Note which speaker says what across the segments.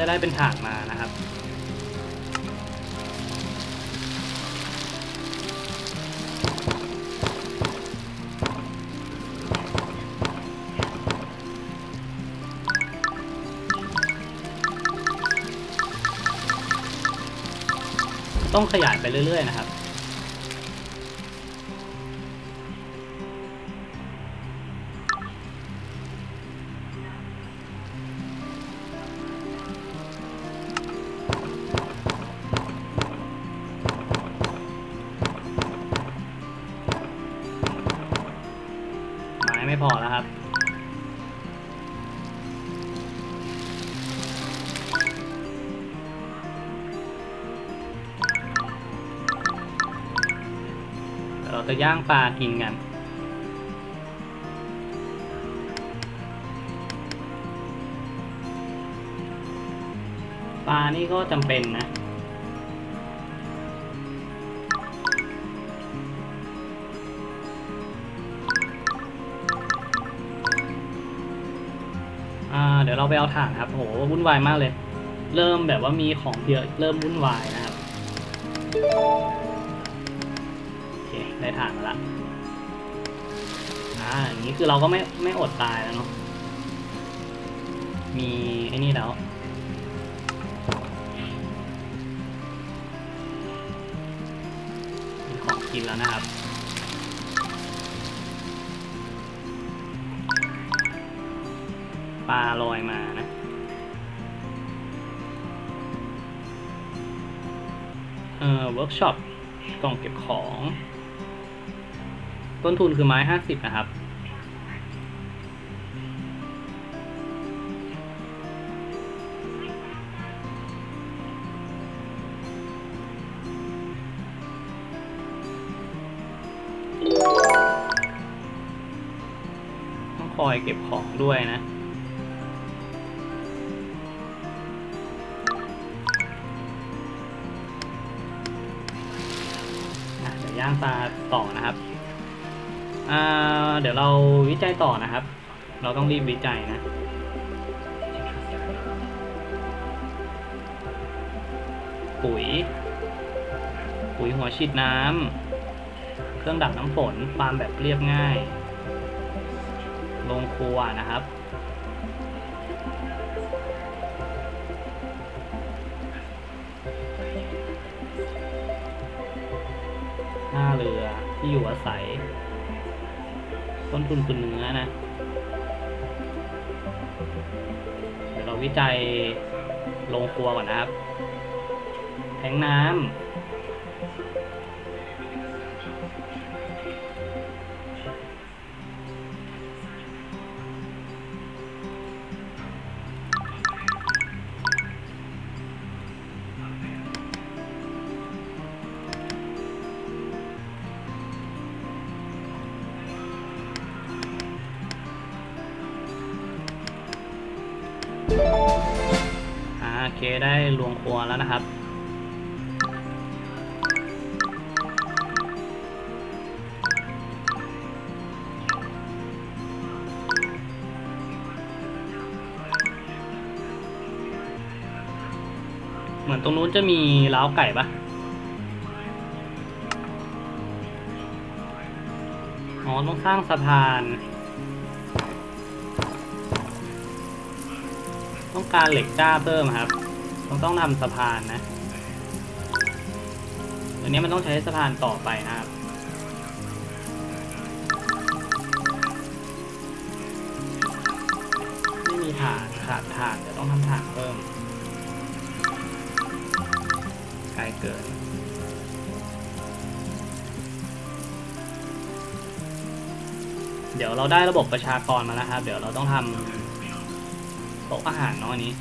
Speaker 1: จะได้เป็นถาดมานะครับ ต้องขยายไปเรื่อย ๆ นะครับ จะย่างปลากินกัน ปลานี่ก็จำเป็นนะเดี๋ยวเราไปเอาถ่านครับโหวุ่นวายมากเลย เริ่มแบบว่ามีของเยอะเริ่มวุ่นวายนะครับ ได้ถ่านมาละอ่าอย่างนี้คือเราก็ไม่ไม่อดตายแล้วเนาะมีไอ้นี่แล้วมีของกินแล้วนะครับปลาลอยมานะเอ่อเวิร์กช็อปกล่องเก็บของ ต้นทุนคือไม้ห้าสิบนะครับ ต้องคอยเก็บของด้วยนะอะย่างปลาต่อนะครับ เดี๋ยวเราวิจัยต่อนะครับ เราต้องรีบวิจัยนะปุ๋ย ปุ๋ยหัวฉีดน้ำ เครื่องดักน้ำฝนฟาร์มแบบเรียบง่ายโรงครัวนะครับท่าเรือที่อยู่อาศัย ต้นทุนคือเนื้อนะ เดี๋ยวเราวิจัยโรงครัวก่อนนะครับ แทงน้ำ เคได้โรงครัวแล้วนะครับ เหมือนตรงนู้นจะมีล้าวไก่ปะอ๋อต้องสร้างสะพาน ต้องการเหล็กจ้าเพิ่มครับ ต้องต้องทำสะพานนะอันนี้มันต้องใช้สะพานต่อไปนะครับไม่มีถ่านขาดถ่านเดี๋ยวต้องทำถ่านเพิ่มไกลเกินเดี๋ยวเราได้ระบบประชากรมาแล้วครับ เดี๋ยวเราต้องทำโต๊ะอาหารเนาะอันนี้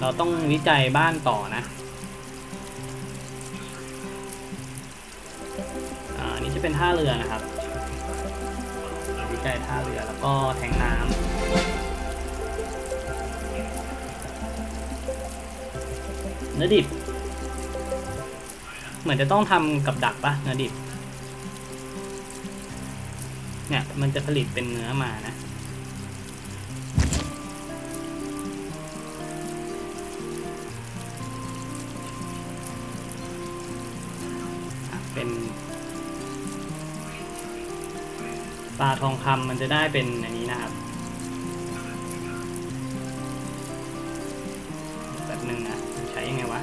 Speaker 1: เราต้องวิจัยบ้านต่อนะอ่านี่จะเป็นท่าเรือนะครับ วิจัยท่าเรือแล้วก็แทงน้ำเนื้อดิบ เหมือนจะต้องทำกับดักปะเนื้อดิบ เนี่ยมันจะผลิตเป็นเนื้อมานะ เป็นปลาทองคำมันจะได้เป็นอันนี้นะครับแบบหนึ่งนะใช้ยังไงวะ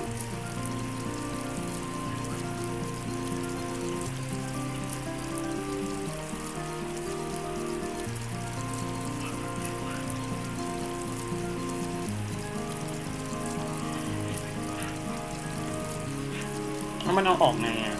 Speaker 1: ถ้ามันเอาออกไงอะ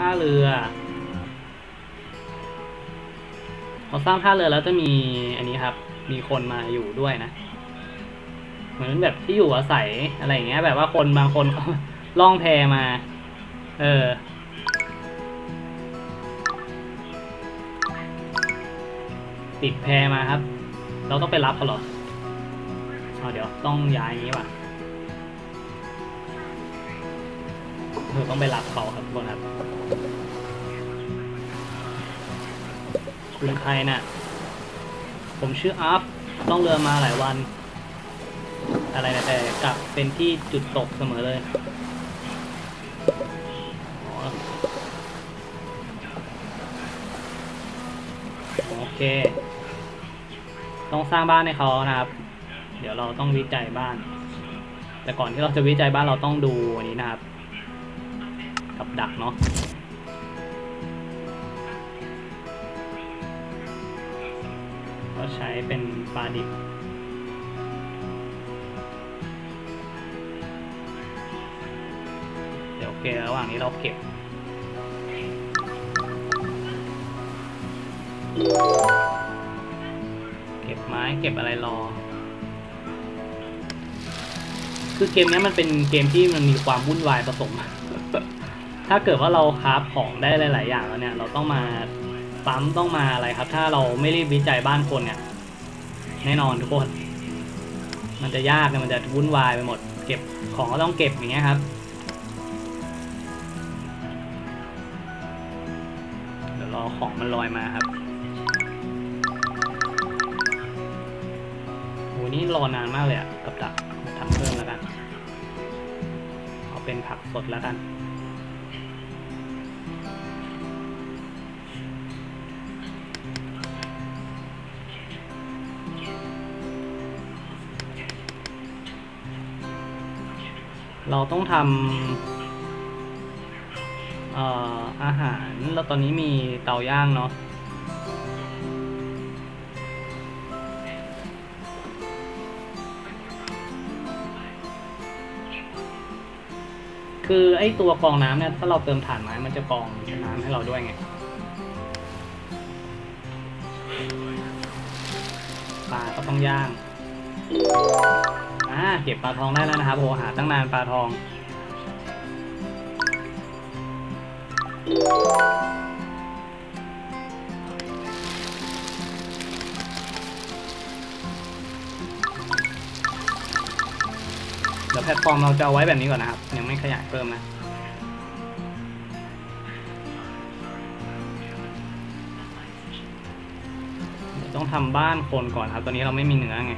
Speaker 1: ท่าเรือพอสร้างท่าเรือแล้วจะมีอันนี้ครับ มีคนมาอยู่ด้วยนะ เหมือนแบบที่อยู่อาศัยอะไรอย่างเงี้ย แบบว่าคนบางคนเขาล่องแพมา เออติดแพมาครับ เราต้องไปรับเขาเหรอ เอาเดี๋ยวต้องย้ายนี้ว่ะ เออต้องไปรับเขาครับทุกคนครับ คุณใครน่ะ ผมชื่ออัพต้องเรือมาหลายวัน อะไรนะแต่กลับเป็นที่จุดตกเสมอเลยโอเค ต้องสร้างบ้านให้เขานะครับ เดี๋ยวเราต้องวิจัยบ้าน แต่ก่อนที่เราจะวิจัยบ้านเราต้องดูอันนี้นะครับ กับดักเนาะก็ใช้เป็นปลาดิบเดี๋ยวโอเคระหว่างนี้เราเก็บเก็บไม้เก็บอะไรรอ คือเกมนี้มันเป็นเกมที่มันมีความวุ่นวายผสม ถ้าเกิดว่าเราคราฟของได้หลาย ๆ อย่างแล้วเนี่ย เราต้องมาปั๊มต้องมาอะไรครับ ถ้าเราไม่รีบวิจัยบ้านคนเนี่ยแน่นอนทุกคน มันจะยากเนี่ยมันจะวุ่นวายไปหมด เก็บของก็ต้องเก็บอย่างเงี้ยครับเดี๋ยวรอของมันลอยมาครับโหนี่รอนานมากเลยอะกับดักทำเพิ่มแล้วกัน เอาเป็นผักสดแล้วกัน เราต้องทำเอ่อาหารแล้วตอนนี้มีเตาย่างเนาะคือไอ้ตัวกองน้ำเนี่ยถ้าเราเติมถ่านไม้มันจะกองน้ำให้เราด้วยไงปลาก็ต้องย่าง เก็บปลาทองได้แล้วนะครับโหหาตั้งนานปลาทอง เดี๋ยวแพลตฟอร์มเราจะเอาไว้แบบนี้ก่อนนะครับ ยังไม่ขยายเพิ่มนะต้องทำบ้านคนก่อนครับ ตอนนี้เราไม่มีเนื้อไง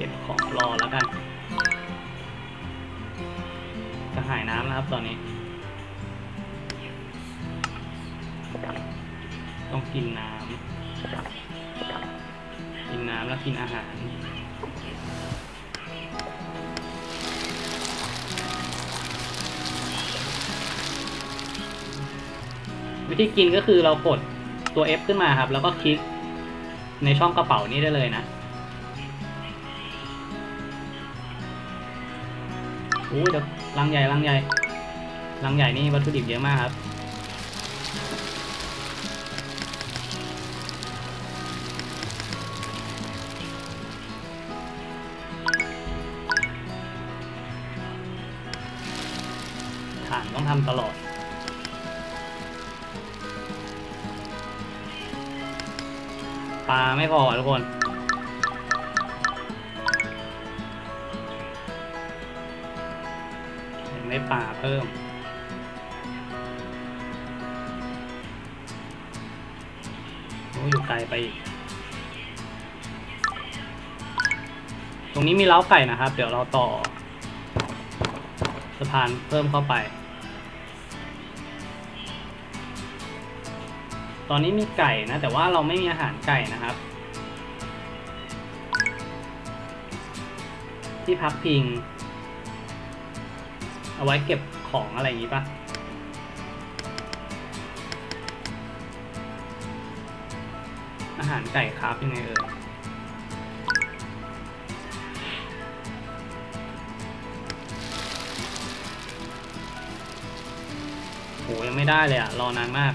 Speaker 1: เก็บของรอแล้วกันจะหายน้ำนะครับตอนนี้ ต้องกินน้ำกินน้ำแล้วกินอาหารวิธีกินก็คือเรากดตัว F ขึ้นมาครับ แล้วก็คลิกในช่องกระเป๋านี้ได้เลยนะ อู้ยแต่ลังใหญ่ลังใหญ่ลังใหญ่นี่วัตถุดิบเยอะมากครับ ฐานต้องทำตลอดปลาไม่พอทุกคน ได้ปลาเพิ่ม โอ้อยู่ไกลไปอีก ตรงนี้มีเล้าไก่นะครับ เดี๋ยวเราต่อสะพานเพิ่มเข้าไป ตอนนี้มีไก่นะ แต่ว่าเราไม่มีอาหารไก่นะครับ ที่พักพิง เอาไว้เก็บของอะไรอย่างนี้ปะอาหารไก่ครับยังไงเอ่ยโหยังไม่ได้เลยอะรอนานมาก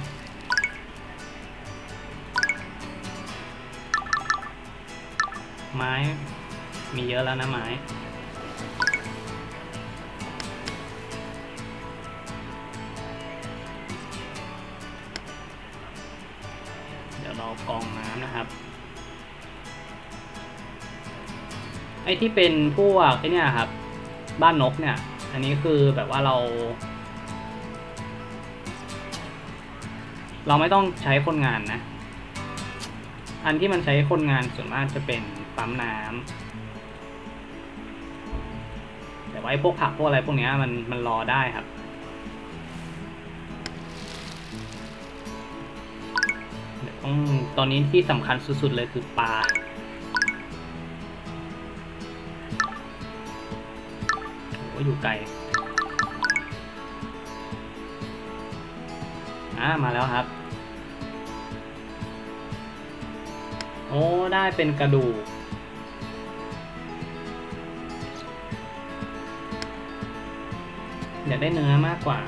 Speaker 1: ไม้ มีเยอะแล้วนะไม้ ที่เป็นพวกไอ้เนี่ยครับ บ้านนกเนี่ย อันนี้คือแบบว่าเรา เราไม่ต้องใช้คนงานนะ อันที่มันใช้คนงานส่วนมากจะเป็นปั๊มน้ำแต่ว่าไอ้พวกผักพวกอะไรพวกเนี้ยมันมันรอได้ครับเดี๋ยวต้องตอนนี้ที่สำคัญสุดๆเลยคือปลา ว่าอยู่ไกล อ่า มาแล้วครับ โอ้ ได้เป็นกระดูกอยวได้เนื้อมากกว่า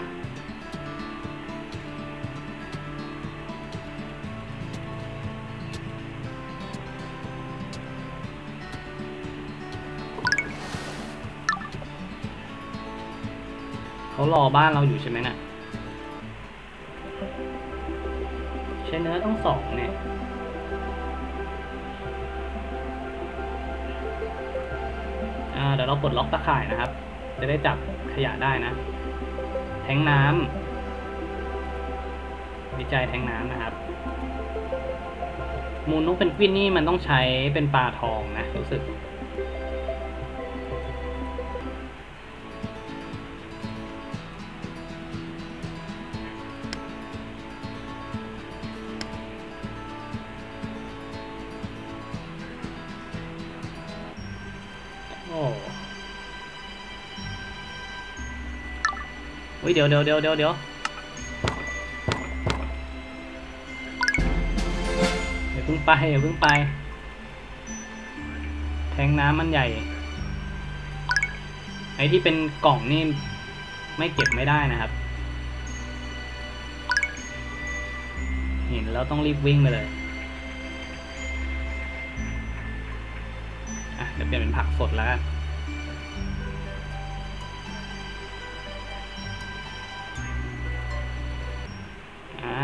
Speaker 1: เขารอบ้านเราอยู่ใช่ไหมน่ะใช้เนื้อต้องสองเนี่ยอ่าเดี๋ยวเราปลดล็อกตะข่ายนะครับ จะได้จับขยะได้นะ แทงน้ำวิจัยแทงน้ำนะครับ มูลนกเป็นกวินนี่มันต้องใช้เป็นปลาทองนะรู้สึก อุ้ยเดี๋ยวเดี๋ยวเดี๋ยวเดี๋ยวเดี๋ยวอย่าเพิ่งไปอย่าเพิ่งไป แทงน้ำมันใหญ่ ไอ้ที่เป็นกล่องนี่ไม่เก็บไม่ได้นะครับ เห็นแล้วต้องรีบวิ่งไปเลยอะเดี๋ยวเปลี่ยนเป็นผักสดแล้วกัน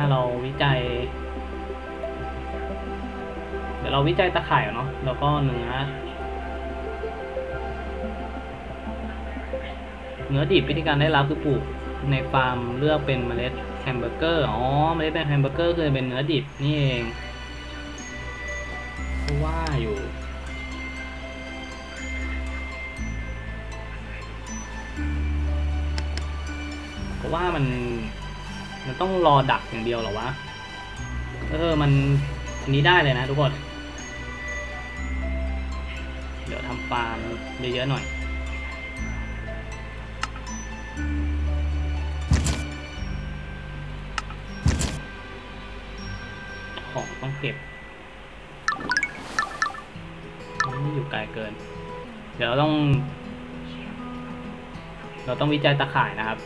Speaker 1: เราวิจัย เดี๋ยวเราวิจัยตะข่ายก่เนาะแล้วก็เนื้อเนื้อดิบวิธีการได้รับคือปลูกในฟาร์มเลือกเป็นเมล็ดแฮมเบอร์เกอร์ อ๋อ เมล็ดแฮมเบอร์เกอร์คือเป็นเนื้อดิบนี่เอง ต้องรอดักอย่างเดียวหรอวะ เออ มันอันนี้ได้เลยนะทุกคน เดี๋ยวทำฟาร์มเยอะๆหน่อย ของต้องเก็บนี่อยู่ไกลเกิน เดี๋ยวเราต้อง เราต้องวิจัยตะข่ายนะครับ